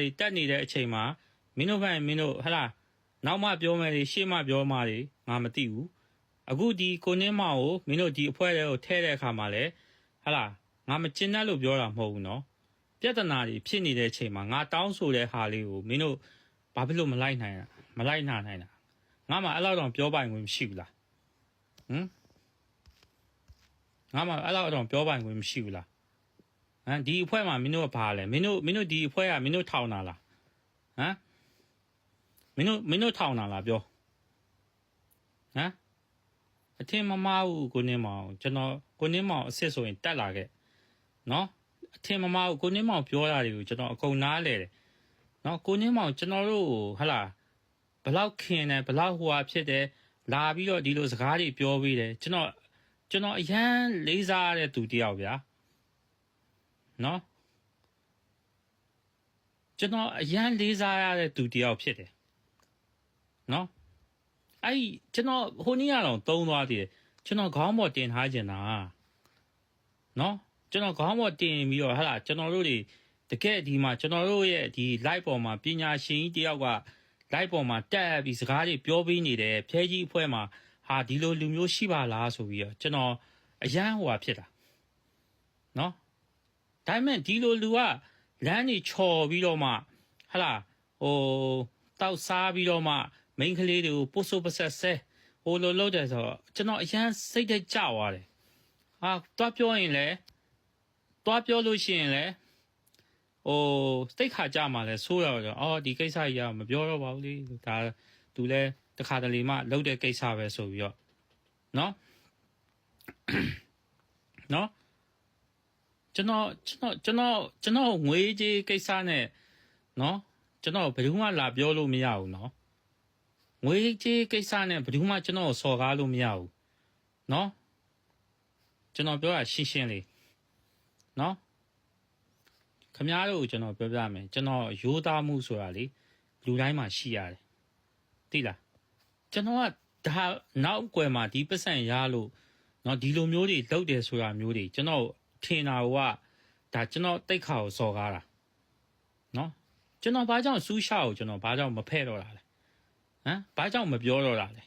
တွေတက်နေတဲ့အချိန်မှာမင်းတို့ဘက်မင်းတို့ဟလာနောက်မှပြောမယ်လေရှေ့မှပြောမှလေငါမသိဘူးအခုဒီကိုနင်းမောင်ကိုမင်းတို့ဒီအဖွဲတွေကိုထဲတဲ့အခါမှာလေဟလာငါမကျင်တတ်လို့ပြောတာမဟုတ်ဘူးနော်ပြဿနာတွေဖြစ်နေတဲ့အချိန်မှာငါတောင်းဆိုတဲ့ဟာလေးကိုမင်းတို့ဘာဖြစ်လို့မလိုက်နိုင်တာမလိုက်နာနိုင်တာငါမှအဲ့လောက်တော့ပြောပိုင်ခွင့်မရှိဘူးလားဟမ်ငါမှအဲ့လောက်တော့ပြောပိုင်ခွင့်မရှိဘူးလား ဟမ်ဒီအဖွဲမှာမင်းတို့ကဘာလဲမင်းတို့မင်းတို့ဒီအဖွဲကမင်းတို့ထောင်တာလားဟမ်မင်းတို့မင်းတို့ထောင်တာလားပြောဟမ်အထင်မမှားဘူးကိုနေမောင်ကျွန်တော်ကိုနေမောင်အစ်စ်ဆိုရင်တက်လာခဲ့နော်အထင်မမှားဘူးကိုနေမောင်ပြောတာတွေကိုကျွန်တော်အကုန်နားလဲတယ်နော်ကိုနေမောင်ကျွန်တော်တို့ဟဟလာဘလောက်ခင်တယ်ဘလောက်ဟိုဟာဖြစ်တယ်လာပြီးတော့ဒီလိုစကားတွေပြောပြီးတယ်ကျွန်တော်ကျွန်တော်အရန်လေးစားရတဲ့သူတယောက်ဗျာ နော်ကျွန်တော်အရန်လေးစားရတဲ့သူတယောက်ဖြစ်တယ်နော်အဲ့ဒီကျွန်တော်ဟိုနေ့ကတော့တုံးသွားသေးတယ်ကျွန်တော်ခေါင်းပေါ်တင်ထားခြင်းတာနော်ကျွန်တော်ခေါင်းပေါ်တင်ပြီးတော့ဟာလာကျွန်တော်တို့တွေတကယ်ဒီမှာကျွန်တော်တို့ရဲ့ဒီ live ပေါ်မှာပညာရှင်ကြီးတယောက်က live ပေါ်မှာတက်ပြီးစကားတွေပြောပေးနေတယ်ဖဲကြီးအဖွဲ့မှာဟာဒီလိုလူမျိုးရှိပါလားဆိုပြီးတော့ကျွန်တော်အရန်ဟိုဟာဖြစ်တာနော် ဒါပေမဲ့ဒီလိုလူကလမ်းကြီးချော်ပြီးတော့မှဟလာဟိုတောက်စားပြီးတော့မှမိန်းကလေးတွေကိုပုတ်ဆိုးပဆက်ဆဲဟိုလိုလုပ်တယ်ဆိုတော့ကျွန်တော်အရန်စိတ်သက်ကြွားတယ်ဟာတွားပြောရင်လည်းတွားပြောလို့ရှိရင်လည်းဟိုစိတ်ခါကြမှာလဲဆိုးတော့အော်ဒီကိစ္စကြီးကမပြောတော့ပါဘူးလေဒါသူလဲတခါတလေမှလုပ်တဲ့ကိစ္စပဲဆိုပြီးတော့နော်နော် ကျွန်တော်ကျွန်တော်ကျွန်တော်ကျွန်တော်ငွေကြေးကိစ္စနဲ့เนาะကျွန်တော်ဘယ်သူမှလာပြောလို့မရဘူးเนาะငွေကြေးကိစ္စနဲ့ဘယ်သူမှကျွန်တော်စော်ကားလို့မရဘူးเนาะကျွန်တော်ပြောတာရှင်းရှင်းလေးเนาะခမားတို့ကိုကျွန်တော်ပြောပြမယ်ကျွန်တော်ရိုးသားမှုဆိုတာလေလူတိုင်းမှာရှိရတယ်သိလားကျွန်တော်ကဒါနောက်ကွယ်မှာဒီပတ်စံရလို့เนาะဒီလိုမျိုးတွေလုပ်တယ်ဆိုတာမျိုးတွေကျွန်တော် ထင်တာကဒါကျွန်တော်တိတ်ခါကိုစော်ကားတာနော်ကျွန်တော်ဘာကြောင့်စူးရှောက်ကိုကျွန်တော်ဘာကြောင့်မဖဲ့တော့တာလဲဟမ်ဘာကြောင့်မပြောတော့တာလဲ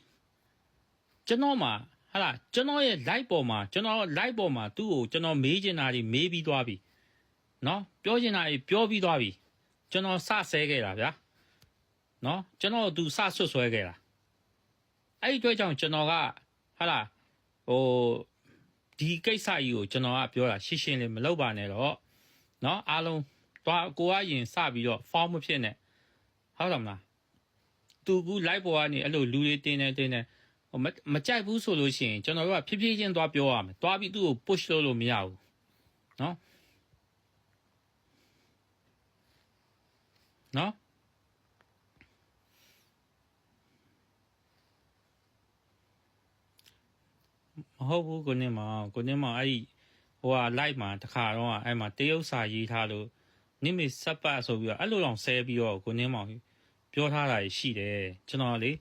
ကျွန်တော်မှာဟာလာကျွန်တော်ရဲ့ live ပေါ်မှာကျွန်တော် live ပေါ်မှာသူ့ကိုကျွန်တော်မေးချင်တာတွေမေးပြီးသွားပြီနော်ပြောချင်တာတွေပြောပြီးသွားပြီကျွန်တော်စဆဲခဲ့တာဗျာနော်ကျွန်တော်သူစဆွတ်ဆွဲခဲ့တာအဲ့ဒီအတွက်ကြောင့်ကျွန်တော်ကဟာလာဟို ဒီကိစ္စကြီးကိုကျွန်တော်ကပြောတာရှင်းရှင်းလေးမလုပ်ပါနဲ့တော့เนาะအားလုံးသွားကိုကရင်စပြီးတော့ form မဖြစ်နဲ့ဟုတ်တယ်မလားသူကူ live ပေါ်ကနေအဲ့လိုလူတွေတင်းနေတင်းနေဟိုမမကြိုက်ဘူးဆိုလို့ရှိရင်ကျွန်တော်တို့ကဖြည်းဖြည်းချင်းသွားပြောရမယ်သွားပြီးသူ့ကို push လုပ်လို့မရဘူးเนาะเนาะ ဟုတ်ဘူးကိုနေမောင်ကိုနေမောင်အဲ့ဒီဟိုဟာ live မှာတခါတော့အဲ့မှာတရုတ်စာရေးထားလို့နိမိတ်စပ်ပတ်ဆိုပြီးတော့အဲ့လိုတော့ဆဲပြီးတော့ကိုနေမောင်ပြောထားတာရှိတယ်ကျွန်တော်လေ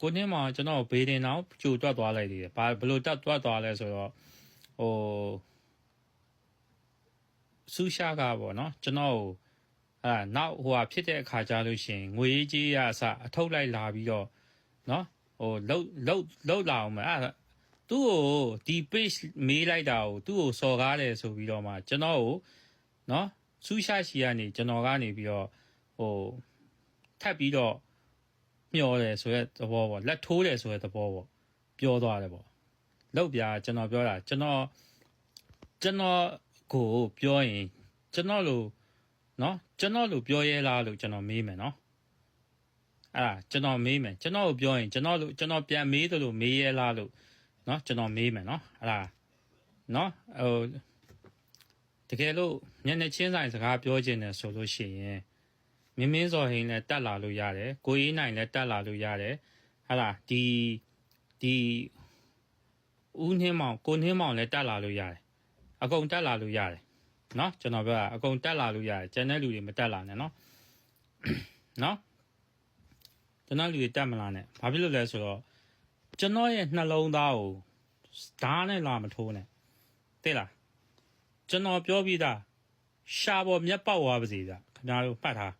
ကိုနေမောင်ကျွန်တော်ဘေးတင်တော့ကြိုတွတ်သွားလိုက်သေးတယ်ဘာဘလို့တက်တွတ်သွားလဲဆိုတော့ဟိုဆူရှာကပေါ့နော်ကျွန်တော်အာနောက်ဟိုဟာဖြစ်တဲ့အခါကြလို့ရှင်ငွေကြီးရအစအထုတ်လိုက်လာပြီးတော့နော်ဟိုလှုပ်လှုပ်လှုပ်လာအောင်မအဲ့ သူ့ကိုဒီ page မေးလိုက်တာကိုသူ့ကိုစော်ကားတယ်ဆိုပြီးတော့မှကျွန်တော်ကိုနော်ဆူရှာရှီကနေကျွန်တော်ကနေပြီးတော့ဟိုထပ်ပြီးတော့မျောတယ်ဆိုရဲသဘောပေါ့လက်ထိုးတယ်ဆိုရဲသဘောပေါ့ပြောသွားတယ်ပေါ့လောက်ပြကျွန်တော်ပြောတာကျွန်တော်ကျွန်တော်ကိုပြောရင်ကျွန်တော်လို့နော်ကျွန်တော်လို့ပြောရဲလားလို့ကျွန်တော်မေးမယ်နော်အဲ့ဒါကျွန်တော်မေးမယ်ကျွန်တော်ကိုပြောရင်ကျွန်တော်လို့ကျွန်တော်ပြန်မေးတယ်လို့မေးရဲလားလို့ နော်ကျွန်တော်မေးမယ်နော်အဲ့ဒါနော်ဟိုတကယ်လို့မျက်နှာချင်းဆိုင်စကားပြောခြင်းနဲ့ဆိုလို့ရှိရင်မင်းမင်းစော်ဟင်းလည်းတက်လာလို့ရတယ်ကိုရေးနိုင်လည်းတက်လာလို့ရတယ်ဟာလားဒီဒီဦးနှင်းမောင်ကိုနှင်းမောင်လည်းတက်လာလို့ရတယ်အကုန်တက်လာလို့ရတယ်နော်ကျွန်တော်ပြောတာအကုန်တက်လာလို့ရတယ်ကျန်တဲ့လူတွေမတက်လာနဲ့နော်နော်ကျွန်တော်လူတွေတက်မလာနဲ့ဘာဖြစ်လို့လဲဆိုတော့ ကျွန်တော်ရဲ့နှလုံးသားကိုဓာတ်နဲ့လာမထိုးနဲ့သိလားကျွန်တော်ပြောပြီးသားရှာပေါ်မျက်ပေါက်သွားပါစေဗျခခင်ဗျားတို့ပတ်ထား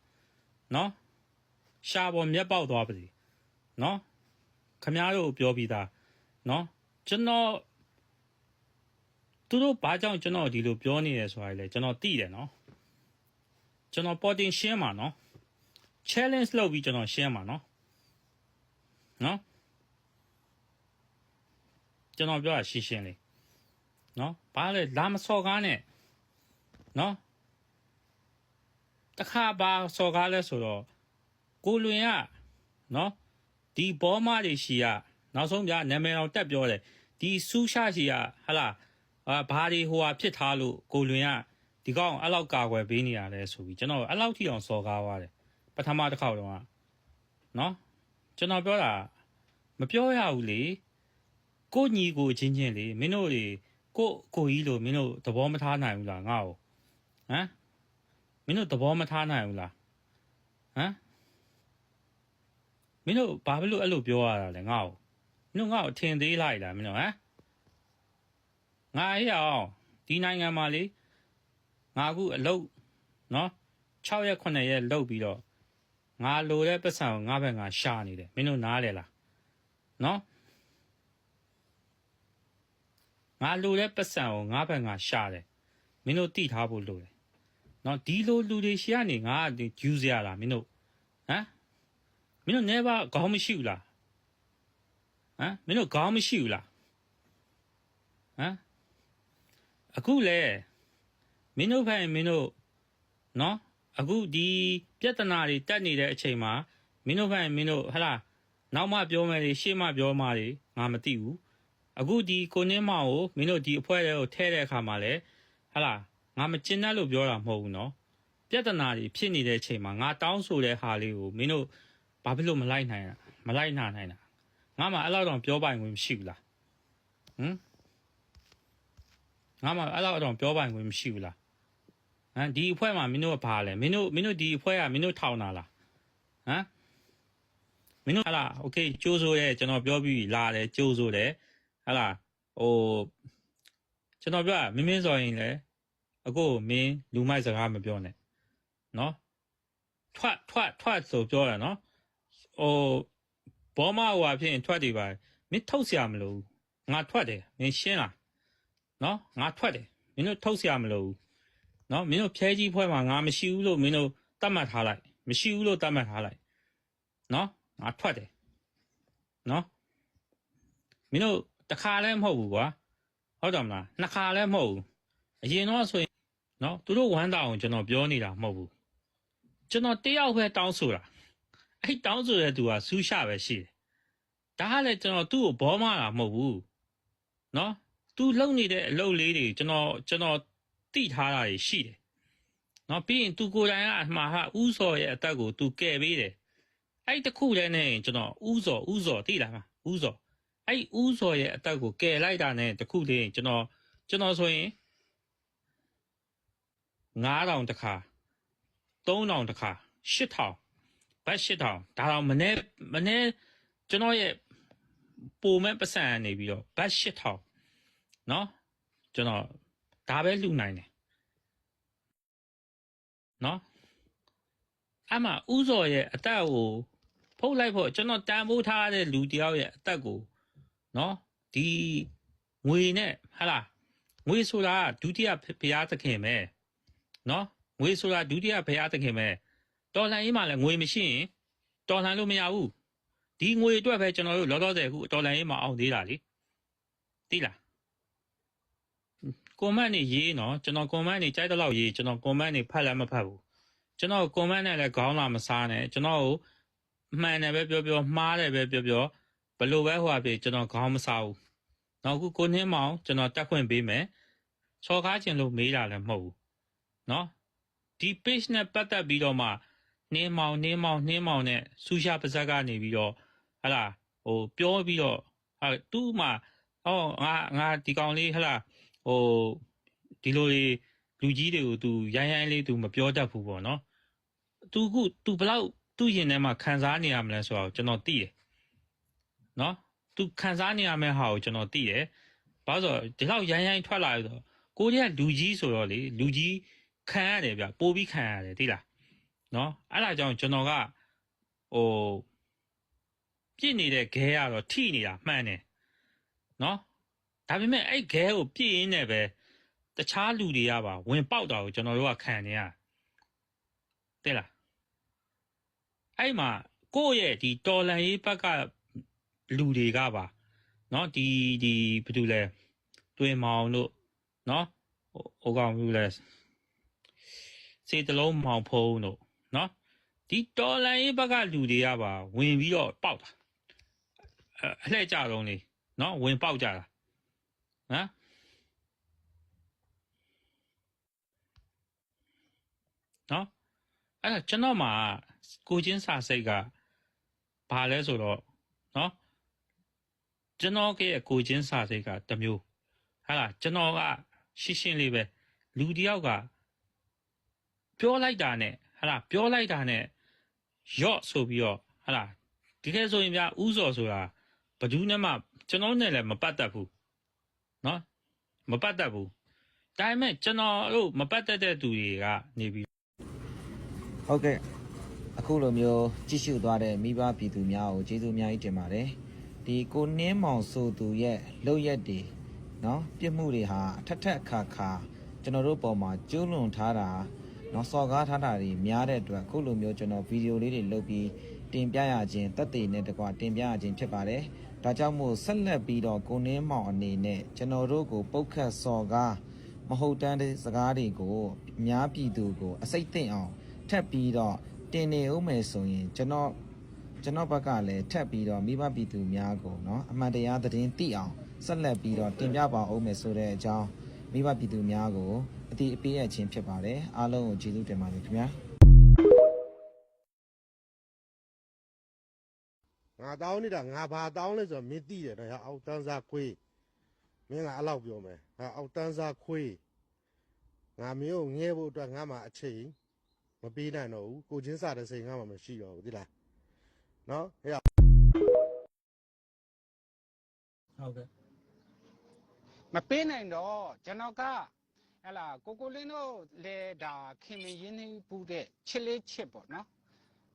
နော်ရှာပေါ်မျက်ပေါက်သွားပါစီနော်ခင်ဗျားတို့ပြောပြီးသားနော်ကျွန်တော်သူတို့ဘာကြောင့်ကျွန်တော်ဒီလိုပြောနေရဆိုတာလေကျွန်တော်သိတယ်နော်ကျွန်တော်ပေါ်တင်ရှင်းမှာနော် challenge လုပ်ပြီးကျွန်တော်ရှင်းမှာနော်နော် ကျွန်တော်ပြောတာရှင်းရှင်းလေးနော်ဘာလဲလာမစော်ကားနဲ့နော်တခါပါစော်ကားလဲဆိုတော့ကိုလွင်ကနော်ဒီဘောမတွေရှိရနောက်ဆုံးပြနာမည်တော်တက်ပြောတယ်ဒီဆူးရှာရှိရဟလာအာဘာတွေဟိုဟာဖြစ်ထားလို့ကိုလွင်ကဒီကောင်အဲ့လောက်ကာကွယ်ပေးနေရတယ်ဆိုပြီးကျွန်တော်အဲ့လောက်ထိအောင်စော်ကားသွားတယ်ပထမတစ်ခေါက်တော့ကနော်ကျွန်တော်ပြောတာမပြောရဘူးလေ ကိုညီကိုအချင်းချင်းလေမင်းတို့တွေကိုကိုကြီးလို့မင်းတို့သဘောမထားနိုင်ဘူးလားငါ့ကိုဟမ်မင်းတို့သဘောမထားနိုင်ဘူးလားဟမ်မင်းတို့ဘာဖြစ်လို့အဲ့လိုပြောရတာလဲငါ့ကိုမင်းတို့ငါ့ကိုထင်သေးလိုက်လားမင်းတို့ဟမ်ငါရအောင်ဒီနိုင်ငံမှာလေငါအခုအလုပ်နော်6ရက်9ရက်လုပ်ပြီးတော့ငါလိုတဲ့ပတ်စံကိုငါဘက်ငါရှာနေတယ်မင်းတို့နားလဲလားနော် ငါလိုတဲ့ပတ်စံကိုငါဘက်ငါရှာတယ်မင်းတို့တိထားဖို့လိုတယ်နော်ဒီလိုလူတွေရှိကနေငါဒီယူစရာလားမင်းတို့ဟမ်မင်းတို့ never ခေါင်းမရှိဘူးလားဟမ်မင်းတို့ခေါင်းမရှိဘူးလားဟမ်အခုလေမင်းတို့ဖိုင်မင်းတို့နော်အခုဒီပြဿနာတွေတက်နေတဲ့အချိန်မှာမင်းတို့ဖိုင်မင်းတို့ဟလာနောက်မှပြောမယ်လေရှေ့မှပြောမှလေငါမသိဘူး အခုဒီကိုနင်းမောင်ကိုမင်းတို့ဒီအဖွဲတွေကိုထဲတဲ့အခါမှာလေဟလာငါမကျင်တတ်လို့ပြောတာမဟုတ်ဘူးနော်ပြဿနာတွေဖြစ်နေတဲ့အချိန်မှာငါတောင်းဆိုတဲ့ဟာလေးကိုမင်းတို့ဘာဖြစ်လို့မလိုက်နိုင်တာမလိုက်နာနိုင်တာငါမှအဲ့လောက်တော့ပြောပိုင်ခွင့်မရှိဘူးလားဟမ်ငါမှအဲ့လောက်တော့ပြောပိုင်ခွင့်မရှိဘူးလားဟမ်ဒီအဖွဲမှာမင်းတို့ကဘာလဲမင်းတို့မင်းတို့ဒီအဖွဲကမင်းတို့ထောင်တာလားဟမ်မင်းတို့ဟာလားโอเคကြိုးဆိုရဲကျွန်တော်ပြောပြီးလာတယ်ကြိုးဆိုတယ် ဟာလားဟိုကျွန်တော်ပြောမင်းမင်းဆိုရင်လေအခုမင်းလူမိုက်စကားမပြောနဲ့နော်ထွက်ထွက်ထွက်ဆိုပြောရနော်ဟိုဘောမဟိုအဖြစ်ရင်ထွက်တယ်ပါမင်းထုတ်เสียမလို့ငါထွက်တယ်မင်းရှင်းလားနော်ငါထွက်တယ်မင်းတို့ထုတ်เสียမလို့နော်မင်းတို့ဖြဲကြီးဖွဲ့မှာငါမရှိဘူးလို့မင်းတို့တတ်မှတ်ထားလိုက်မရှိဘူးလို့တတ်မှတ်ထားလိုက်နော်ငါထွက်တယ်နော်မင်းတို့ တစ်ခါလည်းမဟုတ်ဘူးကွာဟုတ်တယ်မလားနှစ်ခါလည်းမဟုတ်ဘူးအရင်တော့ဆိုရင်နော်သူတို့ဝမ်းတောင်ကျွန်တော်ပြောနေတာမဟုတ်ဘူးကျွန်တော်တယောက်ပဲတောင်းဆိုတာအဲ့တောင်းဆိုတဲ့သူကဆူးရှပဲရှိတယ်ဒါကလည်းကျွန်တော်သူ့ကိုဘောမတာမဟုတ်ဘူးနော်သူလုံနေတဲ့အလုပ်လေးတွေကျွန်တော်ကျွန်တော်တိထားတာတွေရှိတယ်နော်ပြီးရင်သူကိုယ်တိုင်ကအမှားဟာဥစော်ရဲ့အသက်ကိုသူကယ်ပေးတယ်အဲ့တခုတည်းနဲ့ကျွန်တော်ဥစော်ဥစော်သိလားမဥစော် အဲ့ဥစော်ရဲ့အသက်ကိုကယ်လိုက်တာနဲ့တခုတည်းကျွန်တော်ကျွန်တော်ဆိုရင်9000တခါ3000တခါ8000ဘတ်8000ဒါတော့မနေ့မနေ့ကျွန်တော်ရဲ့ပုံမဲ့ပတ်စံနေပြီးတော့ဘတ်8000เนาะကျွန်တော်ဒါပဲလှူနိုင်တယ်เนาะအမှဥစော်ရဲ့အသက်ကိုဖုတ်လိုက်ဖို့ကျွန်တော်တန်ဖိုးထားတဲ့လူတယောက်ရဲ့အသက်ကို နော်ဒီငွေနဲ့ဟာလားငွေဆိုတာဒုတိယဘုရားသခင်ပဲနော်ငွေဆိုတာဒုတိယဘုရားသခင်ပဲတော်လှန်ရေးမှာလည်းငွေမရှိရင်တော်လှန်လို့မရဘူးဒီငွေအတွက်ပဲကျွန်တော်တို့လောလောဆယ်ခုတော်လှန်ရေးမှာအောင်သေးတာလေသိလားကွန်မန့်နေရေးနော်ကျွန်တော်ကွန်မန့်နေကြိုက်တဲ့လောက်ရေးကျွန်တော်ကွန်မန့်နေဖတ်လည်းမဖတ်ဘူးကျွန်တော်ကွန်မန့်နဲ့လည်းခေါင်းလာမစားနဲ့ကျွန်တော်ကိုမှန်တယ်ပဲပြောပြောမှားတယ်ပဲပြောပြော ဘလို့ပဲဟိုအဖြစ်ကျွန်တော်ခေါင်းမစားဘူးနောက်ခုကိုနှင်းမောင်ကျွန်တော်တက်ခွင့်ပေးမယ်ချော်ကားခြင်းလို့မေးတာလည်းမဟုတ်ဘူးနော်ဒီ page နဲ့ပတ်သက်ပြီးတော့မှနှင်းမောင်နှင်းမောင်နှင်းမောင်နဲ့ဆူရှာပါဇက်ကနေပြီးတော့ဟလာဟိုပြောပြီးတော့ဟာသူ့မှာဟောငါငါဒီကောင်လေးဟလာဟိုဒီလိုလေးလူကြီးတွေကို तू ရိုင်းရိုင်းလေး तू မပြောတတ်ဘူးပေါ့နော် तू ခု तू ဘလောက်သူ့ရင်ထဲမှာခံစားနေရမလဲဆိုတော့ကျွန်တော်သိတယ် နော် तू ခံစားနေရမယ့်ဟာကိုကျွန်တော်သိတယ်ဘာလို့ဆိုတော့ဒီလောက်ရိုင်းရိုင်းထွက်လာဆိုတော့ကိုကြီးကလူကြီးဆိုတော့လေလူကြီးခံရတယ်ဗျပိုးပြီးခံရတယ်သိလားနော်အဲ့ဒါကြောင့်ကျွန်တော်ကဟိုပြစ်နေတဲ့ခဲကတော့ထိနေတာမှန်တယ်နော်ဒါပေမဲ့အဲ့ခဲကိုပြစ်ရင်းနဲ့ပဲတခြားလူတွေကပါဝင်ပေါက်တာကိုကျွန်တော်တို့ကခံနေရတဲ့လားအဲ့မှာကိုယ့်ရဲ့ဒီတော်လန်ရေးဘက်က လူတွေကပါနော်ဒီဒီဘာလို့လဲတွင်မောင်တို့နော်ဟိုဟိုကောင်ဘူးလဲစေတလုံးမောင်ဖုံးတို့နော်ဒီတော်လန်ရေးဘက်ကလူတွေကပါဝင်ပြီးတော့ပေါက်တာအဲ့အလှည့်ကြတော့လေနော်ဝင်ပေါက်ကြတာဟမ်နော်အဲ့ဒါကျွန်တော်မှာကိုချင်းစာစိတ်ကဘာလဲဆိုတော့နော် ကျွန်တော်ရဲ့ကိုချင်းစာစိတ်ကတစ်မျိုးဟာလားကျွန်တော်ကရှင်းရှင်းလေးပဲလူတစ်ယောက်ကပြောလိုက်တာနဲ့ဟာလားပြောလိုက်တာနဲ့ရော့ဆိုပြီးတော့ဟာလားဒီကဲဆိုရင်ဗျာဥစော်ဆိုတာဘယ်သူနဲ့မှကျွန်တော်နဲ့လည်းမပတ်သက်ဘူးနော်မပတ်သက်ဘူးဒါပေမဲ့ကျွန်တော်တို့မပတ်သက်တဲ့သူတွေကနေပြီးဟုတ်ကဲ့အခုလိုမျိုးကြည့်ရှုသွားတဲ့မိဘပြည်သူများကိုကျေးဇူးအများကြီးတင်ပါတယ် ဒီကိုနှင်းမောင်ဆိုသူရဲ့လုပ်ရက်တွေเนาะပြစ်မှုတွေဟာအထက်ထက်အခါခါကျွန်တော်တို့ပုံမှာကျူးလွန်ထားတာเนาะစော်ကားထားတာတွေများတဲ့အတွက်အခုလိုမျိုးကျွန်တော်ဗီဒီယိုလေးတွေလုပ်ပြီးတင်ပြရခြင်းတက်သေးနဲ့တကွာတင်ပြရခြင်းဖြစ်ပါတယ်ဒါကြောင့်မို့ဆက်လက်ပြီးတော့ကိုနှင်းမောင်အနေနဲ့ကျွန်တော်တို့ကိုပုတ်ခတ်စော်ကားမဟုတ်တမ်းတဲ့စကားတွေကိုအများပြည်သူကိုအစိတ်သိမ့်အောင် ထပ်ပြီးတော့တင်နေဦးမယ်ဆိုရင်ကျွန်တော် ကျွန်တော်ဘက်ကလည်းထပ်ပြီးတော့မိဘပြည်သူများကိုเนาะအမှန်တရားသတင်းသိအောင်ဆက်လက်ပြီးတော့တင်ပြပါဦးမယ်ဆိုတဲ့အကြောင်းမိဘပြည်သူများကိုအတိအပေးရခြင်းဖြစ်ပါတယ်အားလုံးကိုကျေးဇူးတင်ပါတယ်ခင်ဗျာ ငါတောင်းနေတာငါဘာတောင်းလဲဆိုတော့မင်းသိတယ်နော်ဟာအောက်တန်းစားခွေးမင်းကအဲ့လောက်ပြောမယ်ဟာအောက်တန်းစားခွေးငါမင်းကိုငဲဖို့အတွက်ငါမှအချိန်မပေးနိုင်တော့ဘူးကိုချင်းစားတဲ့စိတ်ငါမှမရှိတော့ဘူးဒီလား နော်ဟဲ့ဟုတ်ကဲ့မပေးနိုင်တော့ကျွန်တော်ကဟဲ့လားကိုကိုလင်းတို့လေဒါခင်မင်းရင်းနှီးပူတဲ့ချစ်လေးချစ်ပေါ့နော်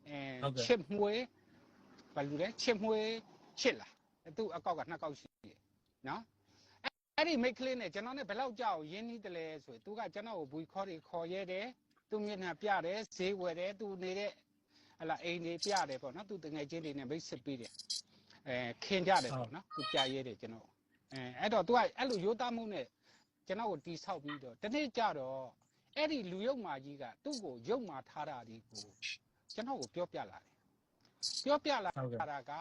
အဲချစ်မွေးဘာလို့လဲချစ်မွေးချစ်လားသူ့အကောက်ကနှစ်ကောက်ရှိတယ်နော်အဲ့ဒီမိတ်ကလေးနဲ့ကျွန်တော်နဲ့ဘယ်လောက်ကြောက်ရင်းနှီးတယ်လဲဆိုရင်သူကကျွန်တော်ကိုဘူခေါ်တွေခေါ်ရဲတယ်သူမျက်နှာပြတယ်ဈေးဝယ်တယ်သူနေတဲ့ ဟလာအိမ်တွေပြတယ်ပေါ့နော်သူတငယ်ချင်းတွေနဲ့မိတ်ဆက်ပေးတယ်အဲခင်ကြတယ်ပေါ့နော်သူပြရဲတယ်ကျွန်တော် အဲအဲ့တော့ तू ကအဲ့လိုရိုးသားမှုနဲ့ကျွန်တော်ကိုတီးဆောက်ပြီးတော့တနေ့ကြတော့အဲ့ဒီလူယုံမာကြီးကသူ့ကိုယုံမာထားတာဒီကိုကျွန်တော်ကိုပြောပြလာတယ်ပြောပြလာ ဟုတ်ကဲ့ တာက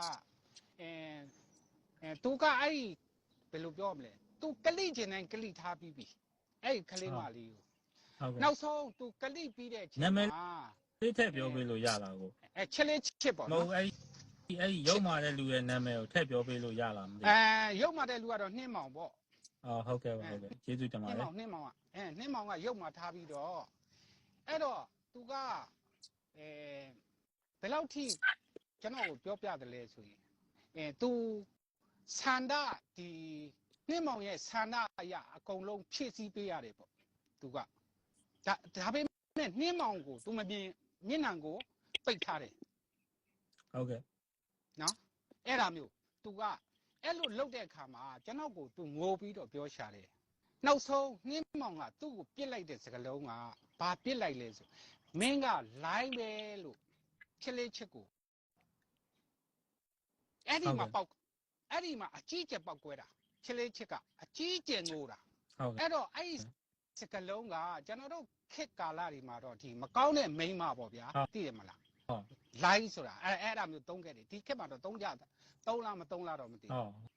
အဲအဲ तू ကအဲ့ဒီဘယ်လိုပြောမလဲ तू ကလိကျင်တိုင်းကလိထားပြီးပြီအဲ့ဒီကလေးမလေးကို ဟုတ်ကဲ့ နောက်ဆုံး तू ကလိပြီးတဲ့အချိန် နာမ ည်မှာသိထည့်ပြောပေးလို့ရလားကိုအဲချက်လေးချစ်ပေါ့မနော်ဟုတ်အဲ့ဒီအဲ့ဒီရုံမာတဲ့လူရဲ့နာမည်ကိုထည့်ပြောပေးလို့ရလားမသိအဲယုံမာတဲ့လူကတော့နှင်းမောင်ပေါ့အော်ဟုတ်ကဲ့ပါဟုတ်ကဲ့ကျေးဇူးတင်ပါနှင်းတမောယ်င်နှင်းမောင်ကအဲနှင်းမောင်ကရုပ်မှာထားပြီးတော့အဲ့တော့သူကအဲဘယ်လောက်ထိကျွန်တော်ကိုပြောပြတယ်လဲဆိုရင်အဲသူဆန္ဒဒီနှင်းမောင်ရဲ့ဆန္ဒအရာအကုန်လုံးဖြည့်ဆည်းပေးရတယ်ပေါ့သူကဒါဒါပေမဲ့နှင်းမောင်ကိုသူမမြင် မျက်နှာကိုပိတ်ထားတယ်ဟုတ်ကဲ့နော်အဲ့ဒါမျိုး तू ကအဲ့လိုလုပ်တဲ့အခါမှာကျွန်တော်ကို तू ငိုပြီးတော့ပြောရှာတယ်နောက်ဆုံးနှင်းမောင်ကသူ့ကိုပြစ်လိုက်တဲ့စကလုံးကဘာပြစ်လိုက်လဲဆိုမင်းကလိုင်းပဲလို့ချစ်လေးချစ်ကိုအဲ့ဒီမှာပေါက်အဲ့ဒီမှာအကြီးကျယ်ပေါက်ကွဲတာချစ်လေးချစ်ကအကြီးကျယ်ငိုတာဟုတ်ကဲ့အဲ့တော့အဲ့ဒီစကလုံးကကျွန်တော်တို့ ခေတ်ကာလတွေမှာတော့ဒီမကောင်းတဲ့မိန်းမပေါ့ဗျာသိတယ်မလားဟုတ် line ဆိုတာအဲအဲ့ဒါမျိုးသုံးခဲ့တယ်ဒီခေတ်မှာတော့သုံးကြတာသုံးလားမသုံးလားတော့မသိဟောဘူး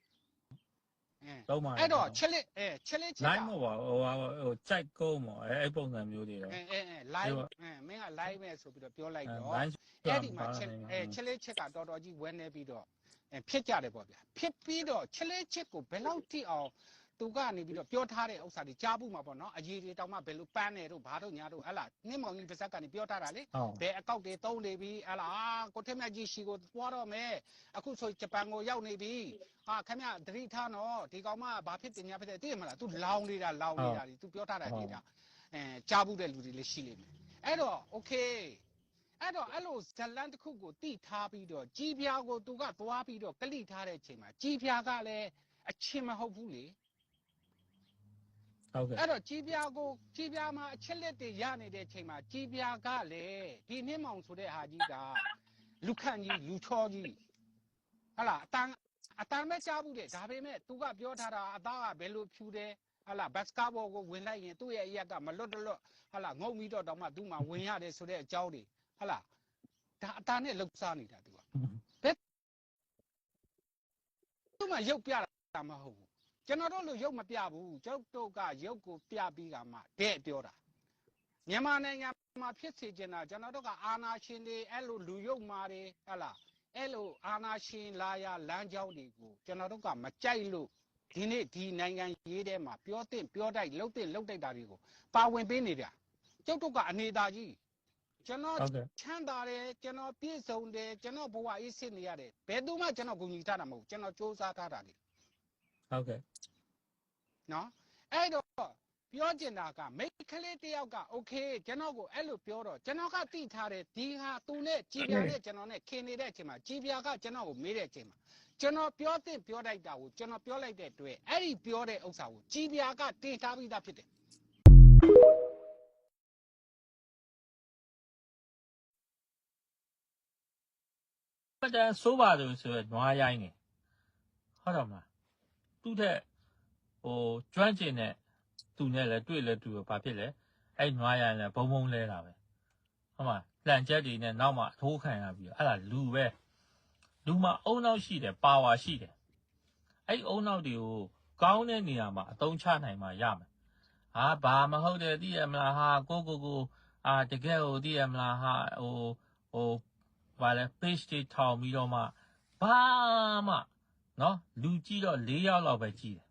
အဲတော့မှာအဲ့တော့ချက်လက်အဲချက်လက်ချစ်လိုင်းမပါဟိုဟာဟိုကြိုက်ကုန်းမော်အဲအဲ့ပုံစံမျိုးတွေတော့အဲအဲအဲ line အဲမင်းက line ပဲဆိုပြီးတော့ပြောလိုက်တော့လိုင်းအဲ့ဒီမှာချက်အဲချက်လက်ချစ်ကတော်တော်ကြီးဝဲနေပြီးတော့အဲဖြစ်ကြတယ်ပေါ့ဗျာဖြစ်ပြီးတော့ချက်လက်ချစ်ကိုဘယ်လောက်ထိအောင် သူကနေပြီးတော့ပြောထားတဲ့ဥစ္စာတွေကြားဘူးမှာပေါ့နော်အကြီးတွေတောင်မှဘယ်လိုပန်းနေတို့ဘာတို့ညာတို့ဟဲ့လားနှင်းမောင်ကြီးပါဇက်ကနေပြောထားတာလေဟုတ်ဘယ်အကောက်တွေတုံးနေပြီဟလာကိုထက်မြတ်ကြီးရှိကိုသွားတော့မယ်အခုဆိုဂျပန်ကိုရောက်နေပြီဟာခင်ဗျသတိထားနော်ဒီကောင်မဘာဖြစ်တင်ညာဖြစ်တယ်သိရမလား तू လောင်းနေတာလောင်းနေတာဒီ तू ပြောထားတာဒီတာအဲကြားဘူးတဲ့လူတွေလည်းရှိလိမ့်မယ်အဲ့တော့ okay အဲ့တော့အဲ့လိုဇလန်တစ်ခုကိုတိထားပြီးတော့ကြီးပြားကိုသူကသွားပြီးတော့ကလိထားတဲ့အချိန်မှာကြီးပြားကလည်းအချင်းမဟုတ်ဘူးလေ ဟုတ်ကဲ့အဲ့တော့ကြီးပြားကိုကြီးပြားမှာအချက်လက်တွေရနေတဲ့အချိန်မှာကြီးပြားကလည်းဒီနှင်းမောင်ဆိုတဲ့ဟာကြီးကလူခန့်ကြီးလူချောကြီးဟလာအတန်းအတန်းပဲကြားဘူးတဲ့ဒါပေမဲ့ तू ကပြောထားတာအသားကဘယ်လိုဖြူတယ်ဟလာဘတ်စကားဘောကိုဝင်လိုက်ရင်သူ့ရဲ့အရက်ကမလွတ်တလွတ်ဟလာငုံပြီးတော့တောင်မှသူ့မှာဝင်ရတယ်ဆိုတဲ့အကြောင်းတွေဟလာဒါအတန်းနဲ့လှုပ်ရှားနေတာ तू ကဘယ်သူ့မှာရုပ်ပြတာမဟုတ်ဘူး ကျွန်တော်တို့လူရုပ်မပြဘူးကျုပ်တို့ကရုပ်ကိုပြပြီးကမှတဲ့ပြောတာမြန်မာနိုင်ငံမှာဖြစ်စေချင်တာကျွန်တော်တို့ကအာနာရှင်တွေအဲ့လိုလူရုပ်မာတွေဟတ်လားအဲ့လိုအာနာရှင်လာရလမ်းကြောင်းတွေကိုကျွန်တော်တို့ကမကြိုက်လို့ဒီနေ့ဒီနိုင်ငံရေးထဲမှာပြောတဲ့ပြောတိုက်လှုပ်တဲ့လှုပ်တိုက်တာတွေကိုပါဝင်ပေးနေတာကျုပ်တို့ကအနေသားကြီးကျွန်တော်ဟုတ်ကဲ့ချမ်းသာတယ်ကျွန်တော်ပြည့်စုံတယ်ကျွန်တော်ဘဝအေးစစ်နေရတယ်ဘယ်သူမှကျွန်တော်ဂုဏ်ကြီးထားတာမဟုတ်ဘူးကျွန်တော်စူးစမ်းထားတာလေ ဟုတ်ကဲ့ နော်အဲ့တော့ပြောချင်တာကမိတ်ကလေးတယောက်ကโอเคကျွန်တော်ကိုအဲ့လိုပြောတော့ကျွန်တော်ကတိထားတယ်ဒီဟာသူနဲ့ကြည်ပြာနဲ့ကျွန်တော်နဲ့ခင်နေတဲ့အချိန်မှာကြည်ပြာကကျွန်တော်ကိုမေးတဲ့အချိန်မှာကျွန်တော်ပြောတဲ့ပြောလိုက်တာကိုကျွန်တော်ပြောလိုက်တဲ့အတွက်အဲ့ဒီပြောတဲ့ဥစ္စာကိုကြည်ပြာကတင်ထားပြီးသားဖြစ်တယ် ပဒံစိုးပါလို့ဆိုရနွားရိုင်းနေဟုတ်တော့မလား သူ့တဲ့ဟိုကျွမ်းကျင်တဲ့သူနဲ့လည်းတွေ့လည်းတူရဘာဖြစ်လဲအဲ့နွားရိုင်းလည်းဘုံဘုံလဲတာပဲဟုတ်မှာလှန်ချက်တွေနဲ့နောက်မှအထိုးခံရပြီးတော့အဲ့ဒါလူပဲလူမှာအုံနောက်ရှိတယ်ပါဝါရှိတယ်အဲ့အုံနောက်တွေကိုကောင်းတဲ့နေရာမှာအသုံးချနိုင်မှရမယ်ဟာဘာမဟုတ်တယ်သိရမလားဟာကိုကိုကိုအာတကယ်ကိုသိရမလားဟာဟိုဟိုဘာလဲ page တွေထောင်ပြီးတော့မှဘာမှ နော်လူကြည့်တော့၄ယောက်လောက်ပဲကြည့်တယ်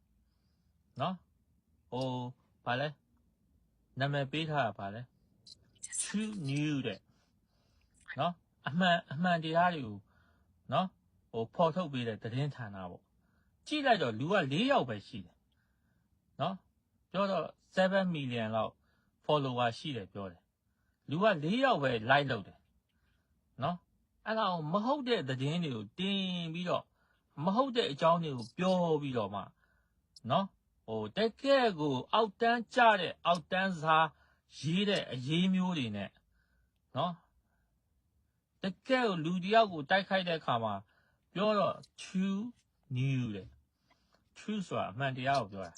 နော်ဟိုဘာလဲနာမည်ပေးထားတာဘာလဲ true new တဲ့နော်အမှန်အမှန်တရားတွေကိုနော်ဟိုဖော်ထုတ်ပေးတဲ့သတင်းဌာနပေါ့ကြည့်လိုက်တော့လူက၄ယောက်ပဲရှိတယ်နော်ပြောတော့7 million လောက် follower ရှိတယ်ပြောတယ်လူက၄ယောက်ပဲ like လုပ်တယ်နော်အဲ့ဒါမဟုတ်တဲ့သတင်းတွေကိုတင်ပြီးတော့ မဟုတ်တဲ့အကြောင်းတွေကိုပြောပြီးတော့မှနော်ဟိုတကယ်ကိုအောက်တန်းကြတဲ့အောက်တန်းစားရေးတဲ့အရေးမျိုးတွေနဲ့နော်တကယ်ကိုလူတယောက်ကိုတိုက်ခိုက်တဲ့အခါမှာပြောတော့ true new တဲ့ true ဆိုတာအမှန်တရားကိုပြောတာ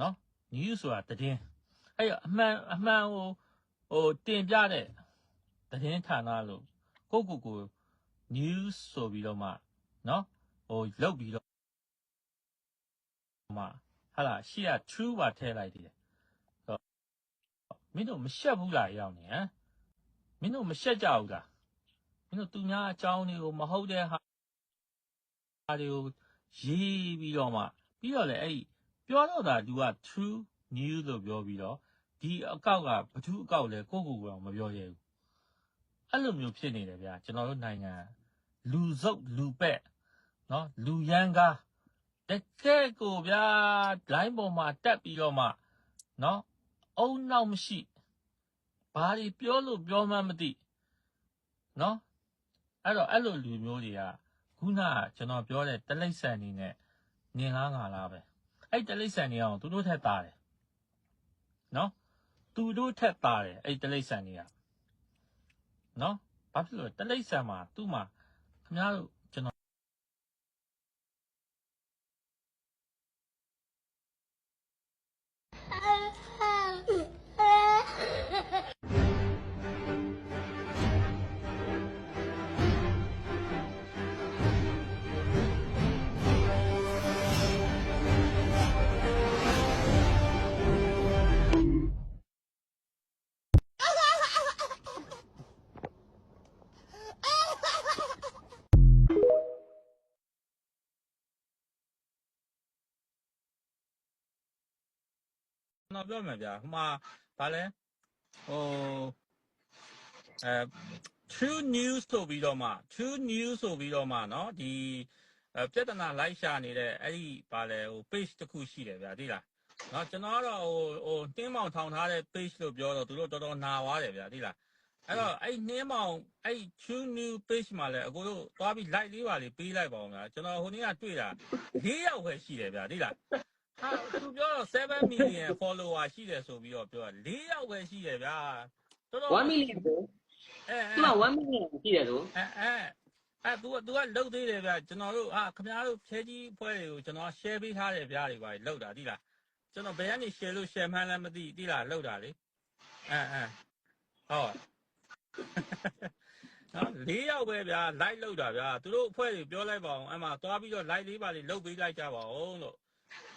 နော် new ဆိုတာတည်င်းအဲ့တော့အမှန်အမှန်ကိုဟိုတင်ပြတဲ့တည်င်းဌာနလို့ကိုကိုကို news ဆိုပြီးတော့မှနော် ဟိုလုတ်ပြီးတော့မှဟာလာရှေ့က true ပါထည့်လိုက်သေးတယ်ဆိုတော့မင်းတို့မရှက်ဘူးလားရောက်နေဟမ်မင်းတို့မရှက်ကြဘူးလားမင်းတို့သူများအကြောင်းတွေကိုမဟုတ်တဲ့ဟာဟာတွေကိုရေးပြီးတော့မှပြီးတော့လေအဲ့ဒီပြောတော့တာ तू က true news လို့ပြောပြီးတော့ဒီအကောက်ကဘသူအကောက်လဲကိုကိုကိုတော့မပြောရဲဘူးအဲ့လိုမျိုးဖြစ်နေတယ်ဗျာကျွန်တော်တို့နိုင်ငံလူစုပ်လူပက် နော်လူရန်ကားတကယ်ကိုဗျာဒလိုင်းပေါ်မှာတက်ပြီးတော့မှနော်အုံနောက်မရှိဘာတွေပြောလို့ပြောမှမသိနော်အဲ့တော့အဲ့လိုလူမျိုးတွေကခုနကကျွန်တော်ပြောတဲ့တလိ္ဆန်နေနဲ့နင်လားငါလားပဲအဲ့တလိ္ဆန်နေအောင်သူတို့ထက်တာတယ်နော်သူတို့ထက်တာတယ်အဲ့တလိ္ဆန်နေကနော်ဘာဖြစ်လို့တလိ္ဆန်မှာသူ့မှာခင်ဗျားတို့ တော်ကျွန်တော်ပြောမယ်ဗျာဟိုမှာဗာလဲဟိုအဲ true news ဆိုပြီးတော့မှ true news ဆိုပြီးတော့မှเนาะဒီအဲပြဿနာလိုက်ရှာနေတဲ့အဲ့ဒီဗာလဲဟို page တစ်ခုရှိတယ်ဗျာသိလားเนาะကျွန်တော်ကတော့ဟိုဟိုတင်းမောင်ထောင်ထားတဲ့ page လို့ပြောတော့သူတို့တော်တော်နာသွားတယ်ဗျာသိလား အဲ့တော့အဲ့နှင်းမောင်အဲ့ true new page မှာလည်းအကိုတို့သွားပြီး like လေးပါလေးပေးလိုက်ပါအောင်ဗျာကျွန်တော်ဟိုနေ့ကတွေ့တာ၄ယောက်ပဲရှိတယ်ဗျာသိလား ဟာသူပြောတော့7 million follower ရှိတယ်ဆိုပြီးတော့ပြောတာ၄ယောက်ပဲရှိတယ်ဗျာတော်တော်1 million ကိုအဲအဲသူက1 million ရှိတယ်ဆိုအဲအဲအဲ तू က तू ကလုတ်သေးတယ်ဗျကျွန်တော်တို့ဟာခင်ဗျားတို့ဖြဲကြီးဖွဲ့တွေကိုကျွန်တော် share ပေးထားတယ်ဗျာတွေပါလုတ်တာသိလားကျွန်တော်ဘယ်ကနေ share လို့ share မှန်းလည်းမသိသိလားလုတ်တာလေအဲအဲဟုတ်နော်လေးယောက်ပဲဗျာ live လုတ်တာဗျာသူတို့အဖွဲ့တွေပြောလိုက်ပါအောင်အဲ့မှာသွားပြီးတော့ live လေးပါလေးလုတ်ပေးလိုက်ကြပါအောင်လို့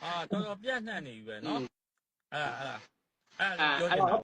အာတော်တော်ပြန့်နှံ့နေပြီပဲနော်အဲ့ဒါအဲ့ဒါအဲ့ဒါအဲပြောချအဲ့င်တာတော့